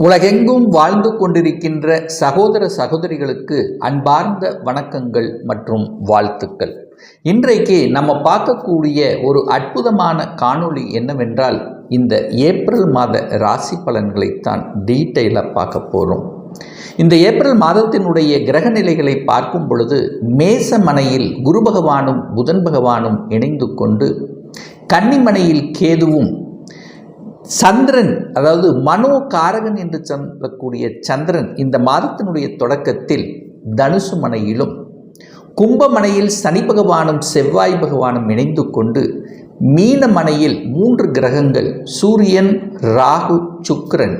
உலகெங்கும் வாழ்ந்து கொண்டிருக்கின்ற சகோதர சகோதரிகளுக்கு அன்பார்ந்த வணக்கங்கள் மற்றும் வாழ்த்துக்கள். இன்றைக்கு நம்ம பார்க்கக்கூடிய ஒரு அற்புதமான காணொளி என்னவென்றால் இந்த ஏப்ரல் மாத ராசி பலன்களைத்தான் டீட்டெயிலாக பார்க்க போகிறோம் இந்த ஏப்ரல் மாதத்தினுடைய கிரக நிலைகளை பார்க்கும் பொழுது மேசமனையில் குரு பகவானும் புதன் பகவானும் இணைந்து கொண்டு கன்னிமனையில் கேதுவும் சந்திரன் அதாவது மனோ காரகன் என்று சொல்லக்கூடிய சந்திரன் இந்த மாதத்தினுடைய தொடக்கத்தில் தனுசு மனையிலும் கும்பமனையில் சனி பகவானும் செவ்வாய் பகவானும் இணைந்து கொண்டு மீனமனையில் மூன்று கிரகங்கள் சூரியன் ராகு சுக்ரன்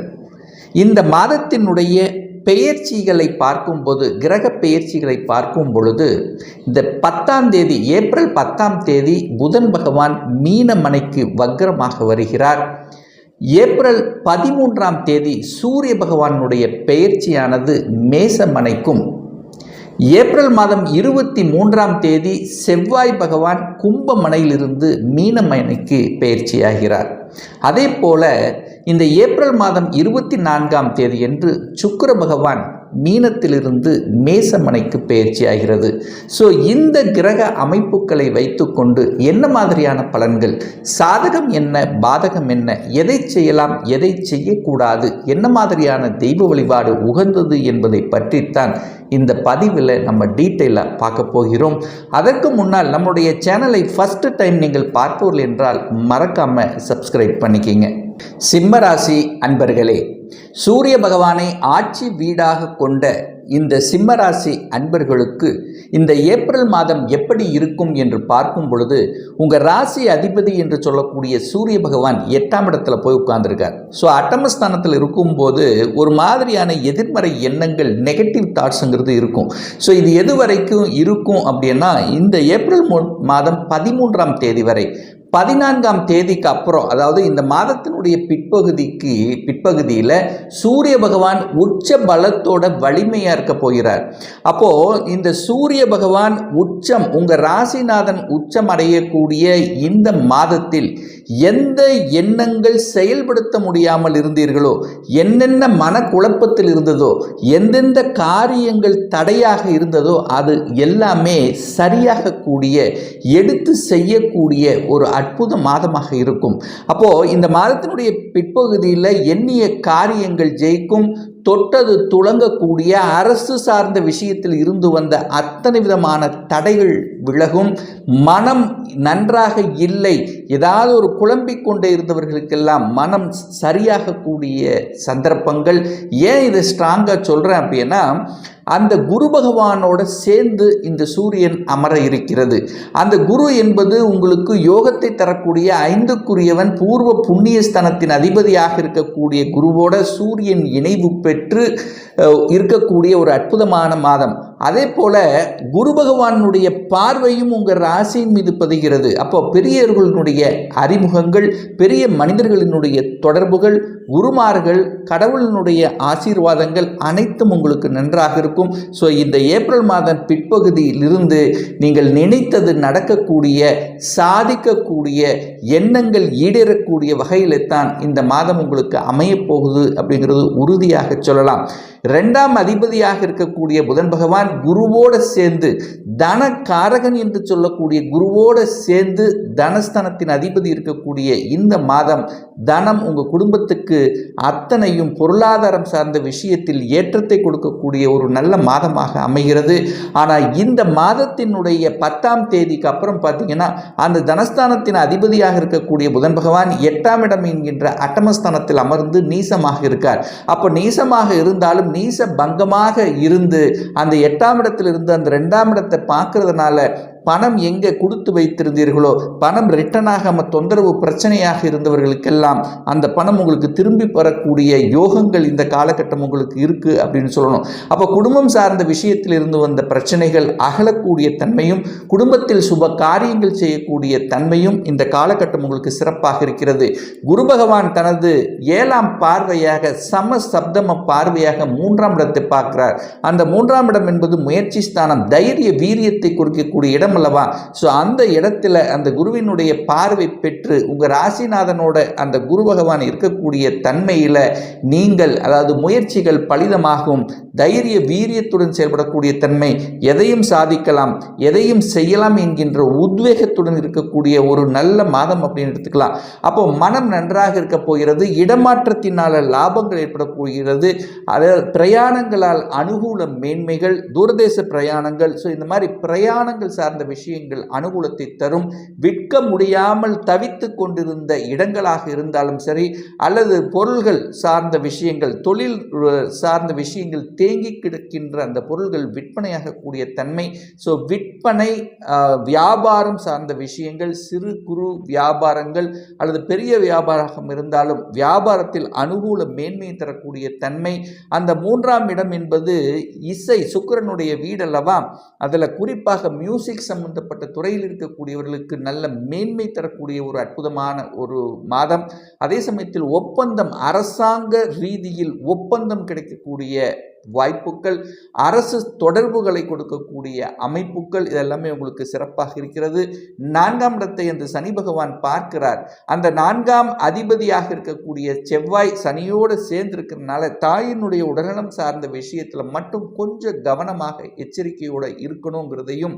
இந்த மாதத்தினுடைய பெயர்ச்சிகளை பார்க்கும்போது கிரக பெயர்ச்சிகளை பார்க்கும் பொழுது இந்த பத்தாம் தேதி ஏப்ரல் பத்தாம் தேதி புதன் பகவான் மீனமனைக்கு வக்ரமாக வருகிறார். ஏப்ரல் பதிமூன்றாம் தேதி சூரிய பகவானுடைய பெயர்ச்சியானது மேசமனைக்கும். ஏப்ரல் மாதம் இருபத்தி மூன்றாம் தேதி செவ்வாய் பகவான் கும்பமனையிலிருந்து மீனமனைக்கு பெயர்ச்சியாகிறார். அதே போல இந்த ஏப்ரல் மாதம் இருபத்தி நான்காம் தேதி என்று சுக்கர பகவான் மீனத்திலிருந்து மேசமனைக்கு பயிற்சி ஆகிறது ஸோ இந்த கிரக அமைப்புகளை வைத்துக்கொண்டு என்ன மாதிரியான பலன்கள்? சாதகம் என்ன? பாதகம் என்ன? எதை செய்யலாம்? எதை செய்யக்கூடாது? என்ன மாதிரியான தெய்வ வழிபாடு உகந்தது என்பதை பற்றித்தான் இந்த பதிவில் நம்ம டீட்டெயிலாக பார்க்க போகிறோம். அதற்கு முன்னால் நம்முடைய சேனலை ஃபஸ்ட்டு டைம் நீங்கள் பார்ப்பவர்கள் என்றால் மறக்காமல் சப்ஸ்கிரைப் பண்ணிக்கிங்க. சிம்மராசி அன்பர்களே சூரிய பகவானை ஆட்சி வீடாக கொண்ட இந்த சிம்மராசி அன்பர்களுக்கு இந்த ஏப்ரல் மாதம் எப்படி இருக்கும் என்று பார்க்கும் பொழுது உங்கள் ராசி அதிபதி என்று சொல்லக்கூடிய சூரிய பகவான் எட்டாம் இடத்துல போய் உட்கார்ந்துருக்கார். ஸோ அட்டமஸ்தானத்தில் இருக்கும்போது ஒரு மாதிரியான எதிர்மறை எண்ணங்கள் நெகட்டிவ் தாட்ஸுங்கிறது இருக்கும். ஸோ இது எது வரைக்கும் இருக்கும் அப்படின்னா இந்த ஏப்ரல் மாதம் பதிமூன்றாம் தேதி வரை பதினான்காம் தேதிக்கு அப்புறம் அதாவது இந்த மாதத்தினுடைய பிற்பகுதிக்கு பிற்பகுதியில் சூரிய பகவான் உச்ச பலத்தோட வலிமையாக இருக்க போகிறார். அப்போது இந்த சூரிய பகவான் உச்சம் உங்கள் ராசிநாதன் உச்சம் அடையக்கூடிய இந்த மாதத்தில் எந்த எண்ணங்கள் செயல்படுத்த முடியாமல் இருந்தீர்களோ என்னென்ன மனக்குழப்பத்தில் இருந்ததோ எந்தெந்த காரியங்கள் தடையாக இருந்ததோ அது எல்லாமே சரியாக கூடிய எடுத்து செய்யக்கூடிய ஒரு அற்புத மாதமாக இருக்கும். அப்போது இந்த மாதத்தினுடைய பிற்பகுதியில் எண்ணிய காரியங்கள் ஜெயிக்கும் தொட்டது துளங்கக்கூடிய அரசு சார்ந்த விஷயத்தில் இருந்து வந்த அத்தனை விதமான தடைகள் விலகும். மனம் நன்றாக இல்லை. ஏதாவது ஒரு குழம்பிக் கொண்டே இருந்தவர்களுக்கெல்லாம் மனம் சரியாகக்கூடிய சந்தர்ப்பங்கள். ஏன் இதை ஸ்ட்ராங்காக சொல்கிறேன் அப்படின்னா அந்த குரு பகவானோட சேர்ந்து இந்த சூரியன் அமர இருக்கிறது. அந்த குரு என்பது உங்களுக்கு யோகத்தை தரக்கூடிய ஐந்துக்குரியவன் பூர்வ புண்ணியஸ்தனத்தின் அதிபதியாக இருக்கக்கூடிய குருவோட சூரியன் இணைவு பெற்று இருக்கக்கூடிய ஒரு அற்புதமான மாதம். அதே போல குரு பகவானுடைய பார்வையும் உங்கள் ராசியின் மீது பதிகிறது. அப்போ பெரியவர்களுடைய அறிமுகங்கள் பெரிய மனிதர்களினுடைய தொடர்புகள் குருமார்கள் கடவுளினுடைய ஆசீர்வாதங்கள் அனைத்தும் உங்களுக்கு நன்றாக இருக்கும். ஸோ இந்த ஏப்ரல் மாதம் பிற்பகுதியிலிருந்து நீங்கள் நினைத்தது நடக்கக்கூடிய சாதிக்கக்கூடிய எண்ணங்கள் ஈடேறக்கூடிய வகையில் தான் இந்த மாதம் உங்களுக்கு அமையப்போகுது அப்படிங்கிறது உறுதியாக சொல்லலாம். ரெண்டாம் அதிபதியாக இருக்கக்கூடிய புதன் பகவான் குருவோடு சேர்ந்து தன காரகன் என்று சொல்லக்கூடிய குருவோடு சேர்ந்து தனஸ்தானத்தின் அதிபதி இருக்கக்கூடிய இந்த மாதம் தனம் உங்கள் குடும்பத்துக்கு அத்தனையும் பொருளாதாரம் சார்ந்த விஷயத்தில் ஏற்றத்தை கொடுக்கக்கூடிய ஒரு நல்ல மாதமாக அமைகிறது. ஆனால் இந்த மாதத்தினுடைய பத்தாம் தேதிக்கு அப்புறம் பார்த்தீங்கன்னா அந்த தனஸ்தானத்தின் அதிபதியாக இருக்கக்கூடிய புதன் பகவான் எட்டாம் இடம் என்கின்ற அட்டமஸ்தானத்தில் அமர்ந்து நீசமாக இருக்கார். அப்போ நீசமாக இருந்தாலும் நீச பங்கமாக இருந்து அந்த எட்டாம் இடத்தில் இருந்து அந்த ரெண்டாம் இடத்தை பார்க்கறதுனால பணம் எங்கே கொடுத்து வைத்திருந்தீர்களோ பணம் ரிட்டர்ன் ஆகாமல் தொந்தரவு பிரச்சனையாக இருந்தவர்களுக்கெல்லாம் அந்த பணம் உங்களுக்கு திரும்பி பெறக்கூடிய யோகங்கள் இந்த காலகட்டம் உங்களுக்கு இருக்குது அப்படின்னு சொல்லணும். அப்போ குடும்பம் சார்ந்த விஷயத்தில் இருந்து வந்த பிரச்சனைகள் அகலக்கூடிய தன்மையும் குடும்பத்தில் சுப காரியங்கள் செய்யக்கூடிய தன்மையும் இந்த காலகட்டம் உங்களுக்கு சிறப்பாக இருக்கிறது. குரு பகவான் தனது ஏழாம் பார்வையாக சம சப்தம பார்வையாக மூன்றாம் இடத்தை பார்க்கிறார். அந்த மூன்றாம் இடம் என்பது முயற்சி ஸ்தானம் தைரிய வீரியத்தை கொடுக்கக்கூடிய இடம் இடம் அல்லவா ஸோ அந்த இடத்துல அந்த குருவினுடைய பார்வை பெற்று உங்கள் ராசிநாதனோட அந்த குரு பகவான் இருக்கக்கூடிய தன்மையில் நீங்கள் அதாவது முயற்சிகள் பலிதமாகும் தைரிய வீரியத்துடன் செயல்படக்கூடிய தன்மை எதையும் சாதிக்கலாம் எதையும் செய்யலாம் என்கின்ற உத்வேகத்துடன் இருக்கக்கூடிய ஒரு நல்ல மாதம் அப்படின்னு எடுத்துக்கலாம். அப்போ மனம் நன்றாக இருக்க போகிறது இடமாற்றத்தினால லாபங்கள் ஏற்படப்போகிறது அதாவது பிரயாணங்களால் அனுகூல மேன்மைகள் தூரதேச பிரயாணங்கள் ஸோ இந்த மாதிரி பிரயாணங்கள் சார்ந்த விஷயங்கள் அனுகூலத்தை தரும். விற்க முடியாமல் தவித்து கொண்டிருந்த இடங்களாக இருந்தாலும் சரி அல்லது பொருள்கள் சார்ந்த விஷயங்கள் தொழில் சார்ந்த விஷயங்கள் தேங்கி கிடக்கின்ற அந்த பொருள்கள் விற்பனையாகக்கூடிய தன்மை. ஸோ விற்பனை வியாபாரம் சார்ந்த விஷயங்கள் சிறு குறு வியாபாரங்கள் அல்லது பெரிய வியாபாரம் இருந்தாலும் வியாபாரத்தில் அனுகூல மேன்மையை தரக்கூடிய தன்மை. அந்த மூன்றாம் இடம் என்பது இசை சுக்கிரனுடைய வீடல்லவா? அதில் குறிப்பாக மியூசிக் சம்பந்தப்பட்ட துறையில் இருக்கக்கூடியவர்களுக்கு நல்ல மேன்மை தரக்கூடிய ஒரு அற்புதமான ஒரு மாதம். அதே சமயத்தில் ஒப்பந்தம் அரசாங்க ரீதியில் ஒப்பந்தம் கிடைக்கக்கூடிய வாய்ப்புகள் அரசு தொடர்புகளை கொடுக்கக்கூடிய அமைப்புகள் இதெல்லாமே உங்களுக்கு சிறப்பாக இருக்கிறது. நான்காம் இடத்தை அந்த சனி பகவான் பார்க்கிறார். அந்த நான்காம் அதிபதியாக இருக்கக்கூடிய செவ்வாய் சனியோடு சேர்ந்திருக்கிறதுனால தாயினுடைய உடல்நலம் சார்ந்த விஷயத்தில் மட்டும் கொஞ்சம் கவனமாக எச்சரிக்கையோடு இருக்கணுங்கிறதையும்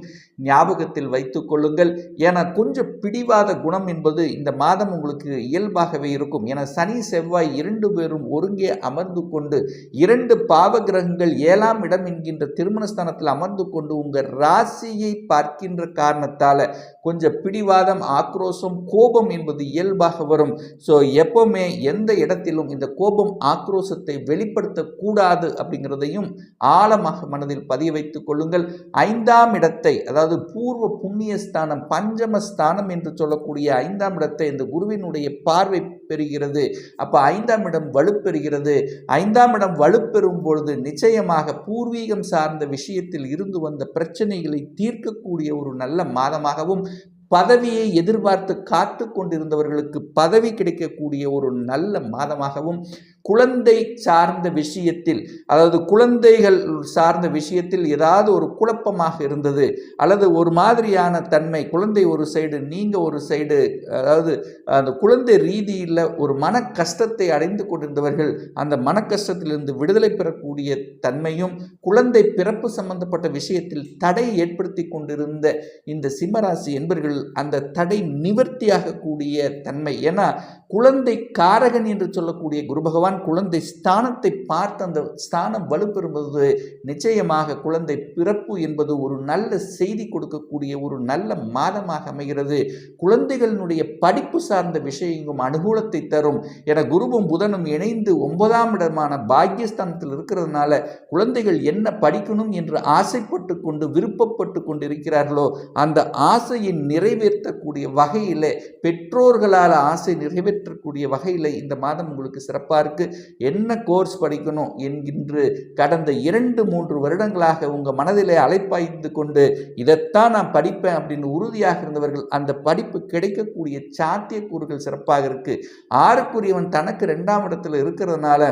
ஞாபகத்தில் வைத்துக் கொள்ளுங்கள். ஏன்னா கொஞ்சம் பிடிவாத குணம் என்பது இந்த மாதம் உங்களுக்கு இயல்பாகவே இருக்கும். ஏன்னா சனி செவ்வாய் இரண்டு பேரும் ஒருங்கே அமர்ந்து கொண்டு இரண்டு பாவ கிரகங்கள் ஏழாம் இடம் என்கின்ற திருமணஸ்தானத்தில் அமர்ந்து கொண்டு உங்கள் ராசியை பார்க்கின்ற காரணத்தால் கொஞ்சம் பிடிவாதம் ஆக்ரோஷம் கோபம் என்பது இயல்பாக வரும். ஸோ எப்பவுமே எந்த இடத்திலும் இந்த கோபம் ஆக்ரோஷத்தை வெளிப்படுத்தக்கூடாது அப்படிங்கிறதையும் ஆழமாக மனதில் பதிய வைத்துக் கொள்ளுங்கள். ஐந்தாம் இடத்தை அதாவது பூர்வ புண்ணிய ஸ்தானம் பஞ்சம ஸ்தானம் என்று சொல்லக்கூடிய ஐந்தாம் இடத்தை இந்த குருவினுடைய பார்வை பெறுகிறது. அப்போ ஐந்தாம் இடம் வலுப்பெறுகிறது. ஐந்தாம் இடம் வலுப்பெறும் பொழுது நிச்சயமாக பூர்வீகம் சார்ந்த விஷயத்தில் இருந்து வந்த பிரச்சனைகளை தீர்க்கக்கூடிய ஒரு நல்ல மாதமாகவும் பதவியை எதிர்பார்த்து காத்து கொண்டிருந்தவர்களுக்கு பதவி கிடைக்கக்கூடிய ஒரு நல்ல மாதமாகவும் குழந்தை சார்ந்த விஷயத்தில் அதாவது குழந்தைகள் சார்ந்த விஷயத்தில் ஏதாவது ஒரு குழப்பமாக இருந்தது அல்லது ஒரு மாதிரியான தன்மை குழந்தை ஒரு சைடு நீங்கள் ஒரு சைடு அதாவது அந்த குழந்தை ரீதியில் ஒரு மன கஷ்டத்தை அடைந்து கொண்டிருந்தவர்கள் அந்த மன கஷ்டத்திலிருந்து விடுதலை பெறக்கூடிய தன்மையும் குழந்தை பிறப்பு சம்பந்தப்பட்ட விஷயத்தில் தடை ஏற்படுத்தி கொண்டிருந்த இந்த சிம்மராசி என்பர்கள் அந்த தடை நிவர்த்தியாகக்கூடிய தன்மை. ஏன்னா குழந்தை காரகன் என்று சொல்லக்கூடிய குரு பகவான் குழந்தை ஸ்தானத்தை பார்த்து அந்த ஸ்தானம் வலுப்பெறும்போது நிச்சயமாக குழந்தை பிறப்பு என்பது ஒரு நல்ல செய்தி கொடுக்கக்கூடிய ஒரு நல்ல மாதமாக அமைகிறது. குழந்தைகளினுடைய படிப்பு சார்ந்த விஷயங்களும் அனுகூலத்தை தரும். என குருவும் புதனும் இணைந்து ஒன்பதாம் இடமான பாக்கியஸ்தானத்தில் இருக்கிறதுனால குழந்தைகள் என்ன படிக்கணும் என்று ஆசைப்பட்டு கொண்டு விருப்பப்பட்டு கொண்டு இருக்கிறார்களோ அந்த ஆசையை நிறைவேற்றக்கூடிய வகையில் பெற்றோர்களால் ஆசை நிறைவேற்றக்கூடிய வகையில் இந்த மாதம் உங்களுக்கு சிறப்பாக இருக்கு. என்ன கோர்ஸ் படிக்கணும் என்கின்ற கடந்த இரண்டு மூன்று வருடங்களாக உங்கள் மனதிலே அலைப்பாய்ந்து கொண்டு இதைத்தான் நான் படிப்பேன் அப்படின்னு உறுதியாக இருந்தவர்கள் அந்த படிப்பு கிடைக்கக்கூடிய சாத்தியக்கூறுகள் சிறப்பாக இருக்குது ஆறுக்குரியவன் தனக்கு ரெண்டாம் இடத்துல இருக்கிறதுனால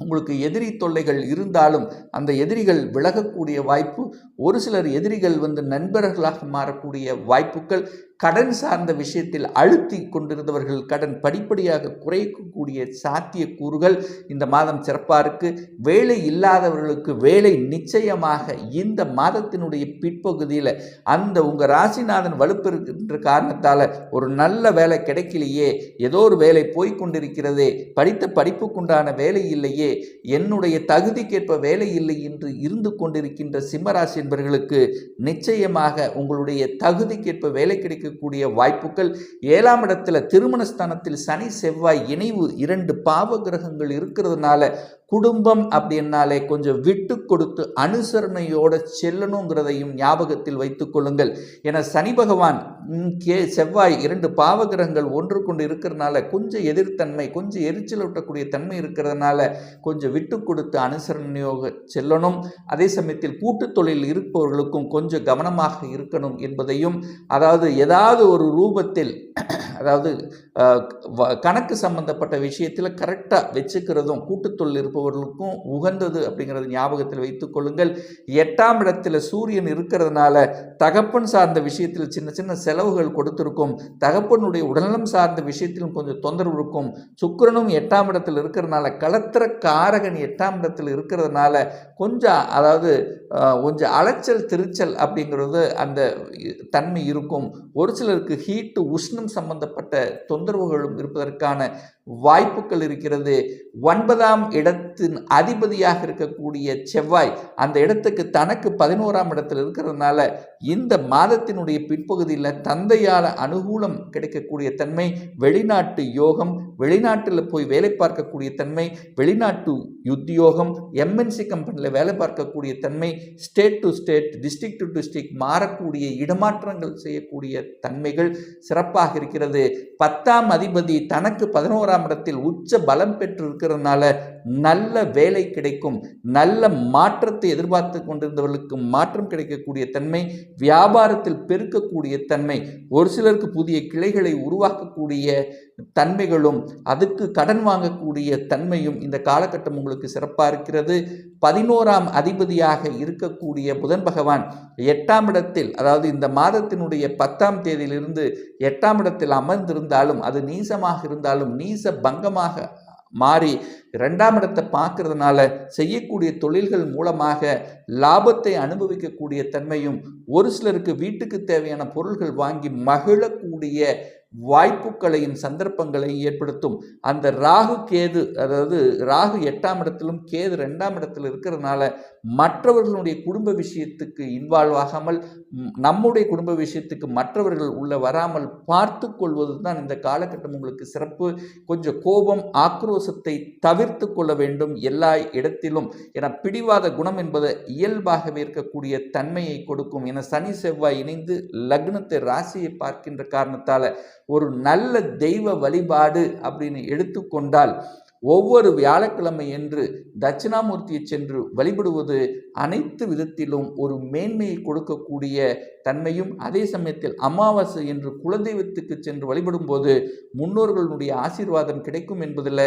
உங்களுக்கு எதிரி தொல்லைகள் இருந்தாலும் அந்த எதிரிகள் விலகக்கூடிய வாய்ப்பு ஒரு சிலர் எதிரிகள் வந்து நண்பர்களாக மாறக்கூடிய வாய்ப்புகள் கடன் சார்ந்த விஷயத்தில் அழுத்தி கொண்டிருந்தவர்கள் கடன் படிப்படியாக குறைக்கக்கூடிய சாத்தியக்கூறுகள் இந்த மாதம் சிறப்பாக இருக்கு. வேலை இல்லாதவர்களுக்கு வேலை நிச்சயமாக இந்த மாதத்தினுடைய பிற்பகுதியில் அந்த உங்கள் ராசிநாதன் வலுப்பெறுகின்ற காரணத்தால் ஒரு நல்ல வேலை கிடைக்கலையே ஏதோ ஒரு வேலை போய்கொண்டிருக்கிறதே படித்த படிப்புக்குண்டான வேலை இல்லையே என்னுடைய தகுதிக்கேற்ப வேலை இல்லை என்று இருந்து கொண்டிருக்கின்ற சிம்மராசி என்பவர்களுக்கு நிச்சயமாக உங்களுடைய தகுதிக்கேற்ப வேலை கிடைக்கக்கூடிய வாய்ப்புகள். ஏழாம் இடத்துல திருமணஸ்தானத்தில் சனி செவ்வாய் இணைவு இரண்டு பாவ கிரகங்கள் இருக்கிறதுனால குடும்பம் அப்படின்னாலே கொஞ்சம் விட்டு கொடுத்து அனுசரணையோட செல்லணுங்கிறதையும் ஞாபகத்தில் வைத்துக் கொள்ளுங்கள். என சனி பகவான் கே செவ்வாய் இரண்டு பாவகிரகங்கள் ஒன்று கொண்டு இருக்கிறதுனால கொஞ்சம் எதிர்த்தன்மை கொஞ்சம் எரிச்சல் ஊட்டக்கூடிய தன்மை இருக்கிறதுனால கொஞ்சம் விட்டு கொடுத்து அனுசரணையோக செல்லணும். அதே சமயத்தில் கூட்டுத் தொழில் இருப்பவர்களுக்கும் கொஞ்சம் கவனமாக இருக்கணும் என்பதையும் அதாவது ஏதாவது ஒரு ரூபத்தில் அதாவது கணக்கு சம்பந்தப்பட்ட விஷயத்தில் கரெக்டாக வச்சுக்கிறதும் கூட்டுத்தொழில் இருப்பவர்களுக்கும் உகந்தது அப்படிங்கிறது ஞாபகத்தில் வைத்துக் கொள்ளுங்கள். எட்டாம் இடத்தில் சூரியன் இருக்கிறதுனால தகப்பன் சார்ந்த விஷயத்தில் சின்ன சின்ன செலவுகள் கொடுத்துருக்கும் தகப்பனுடைய உடல்நலம் சார்ந்த விஷயத்திலும் கொஞ்சம் தொந்தரவு இருக்கும். சுக்கிரனும் எட்டாம் இடத்தில் இருக்கிறதுனால களத்திர காரகன் எட்டாம் இடத்தில் இருக்கிறதுனால கொஞ்சம் அதாவது கொஞ்சம் அலைச்சல் திருச்சல் அப்படிங்கிறது அந்த தன்மை இருக்கும். ஒரு சிலருக்கு ஹீட்டு உஷ்ணம் சம்பந்தப்பட்ட தொந்தரவுகளும் இருப்பதற்கான வாய்ப்புகள் இருக்கிறது. ஒன்பதாம் இடத்தின் அதிபதியாக இருக்கக்கூடிய செவ்வாய் அந்த இடத்துக்கு தனக்கு பதினோராம் இடத்தில் இருக்கிறதுனால இந்த மாதத்தினுடைய பிற்பகுதியில் தந்தையால் அனுகூலம் கிடைக்கக்கூடிய தன்மை வெளிநாட்டு யோகம் வெளிநாட்டில் போய் வேலை பார்க்கக்கூடிய தன்மை வெளிநாட்டு உத்தியோகம் எம்என்சி கம்பெனியில் வேலை பார்க்கக்கூடிய தன்மை state to state district to district மாறக்கூடிய இடமாற்றங்கள் செய்யக்கூடிய தன்மைகள் சிறப்பாக இருக்கிறது. பத்தாம் அதிபதி தனக்கு பதினோராம் இடத்தில் உச்ச பலம் பெற்று இருக்கிறதுனால நல்ல வேலை கிடைக்கும். நல்ல மாற்றத்தை எதிர்பார்த்து கொண்டிருந்தவர்களுக்கு மாற்றம் கிடைக்கக்கூடிய தன்மை வியாபாரத்தில் பெருக்கக்கூடிய தன்மை ஒரு சிலருக்கு புதிய கிளைகளை உருவாக்கக்கூடிய தன்மைகளும் அதுக்கு கடன் வாங்கக்கூடிய தன்மையும் இந்த காலகட்டம் உங்களுக்கு சிறப்பாக இருக்கிறது. பதினோராம் அதிபதியாக இருக்கக்கூடிய புதன் பகவான் எட்டாம் இடத்தில் அதாவது இந்த மாதத்தினுடைய பத்தாம் தேதியிலிருந்து எட்டாம் இடத்தில் அமர்ந்திருந்தாலும் அது நீசமாக இருந்தாலும் நீச பங்கமாக மாறி ரெண்டாம் இடத்தை பார்க்கறதுனால செய்யக்கூடிய தொழில்கள் மூலமாக லாபத்தை அனுபவிக்கக்கூடிய தன்மையும் ஒரு சிலருக்கு வீட்டுக்கு தேவையான பொருள்கள் வாங்கி மகிழக்கூடிய வாய்ப்புகளையும் சந்தர்ப்பங்களையும் ஏற்படுத்தும். அந்த ராகு கேது அதாவது ராகு எட்டாம் இடத்திலும் கேது ரெண்டாம் இடத்தில் இருக்கிறதுனால மற்றவர்களுடைய குடும்ப விஷயத்துக்கு இன்வால்வ் ஆகாமல் நம்முடைய குடும்ப விஷயத்துக்கு மற்றவர்கள் உள்ள வராமல் பார்த்து கொள்வது தான் இந்த காலகட்டம் உங்களுக்கு சிறப்பு. கொஞ்சம் கோபம் ஆக்ரோசத்தை தவிர்த்து கொள்ள வேண்டும் எல்லா இடத்திலும். என பிடிவாத குணம் என்பது இயல்பாகவே இருக்கக்கூடிய தன்மையை கொடுக்கும். என சனி செவ்வாய் இணைந்து லக்னத்தை ராசியை பார்க்கின்ற காரணத்தால் ஒரு நல்ல தெய்வ வழிபாடு அப்படின்னு எடுத்துக்கொண்டால் ஒவ்வொரு வியாழக்கிழமை என்று தட்சிணாமூர்த்தியை சென்று வழிபடுவது அனைத்து விதத்திலும் ஒரு மேன்மையை கொடுக்கக்கூடிய தன்மையும் அதே சமயத்தில் அமாவாசை என்று குலதெய்வத்துக்கு சென்று வழிபடும்போது முன்னோர்களுடைய ஆசீர்வாதம் கிடைக்கும் என்பதில்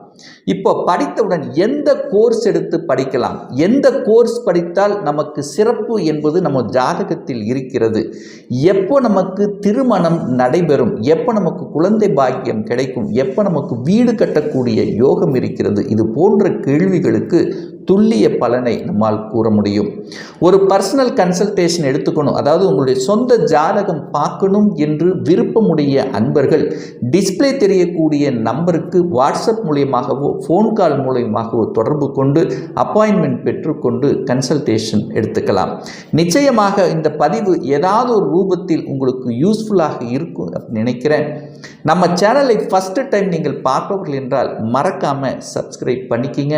இப்போ படித்தவுடன் எந்த கோர்ஸ் எடுத்து படிக்கலாம்? எந்த கோர்ஸ் படித்தால் நமக்கு சிறப்பு என்பது நம்ம ஜாதகத்தில் இருக்கிறது. எப்போ நமக்கு திருமணம் நடைபெறும்? எப்போ நமக்கு குழந்தை பாக்கியம் கிடைக்கும்? எப்போ நமக்கு வீடு கட்டக்கூடிய யோகம் இருக்கிறது? இது போன்ற கேள்விகளுக்கு துல்லிய பலனை நம்மால் கூற முடியும். ஒரு பர்சனல் கன்சல்டேஷன் எடுத்துக்கணும். அதாவது உங்களுடைய சொந்த ஜாதகம் பார்க்கணும் என்று விருப்பமுடைய அன்பர்கள் டிஸ்ப்ளே தெரியக்கூடிய நம்பருக்கு வாட்ஸ்அப் மூலியமாகவோ ஃபோன் கால் மூலியமாகவோ தொடர்பு கொண்டு அப்பாயின்மெண்ட் பெற்றுக்கொண்டு கன்சல்டேஷன் எடுத்துக்கலாம். நிச்சயமாக இந்த பதிவு ஏதாவது ஒரு ரூபத்தில் உங்களுக்கு யூஸ்ஃபுல்லாக இருக்கும் நினைக்கிறேன். நம்ம சேனலை ஃபஸ்ட்டு டைம் நீங்கள் பார்ப்பவர்கள் என்றால் மறக்காமல் சப்ஸ்கிரைப் பண்ணிக்கிங்க.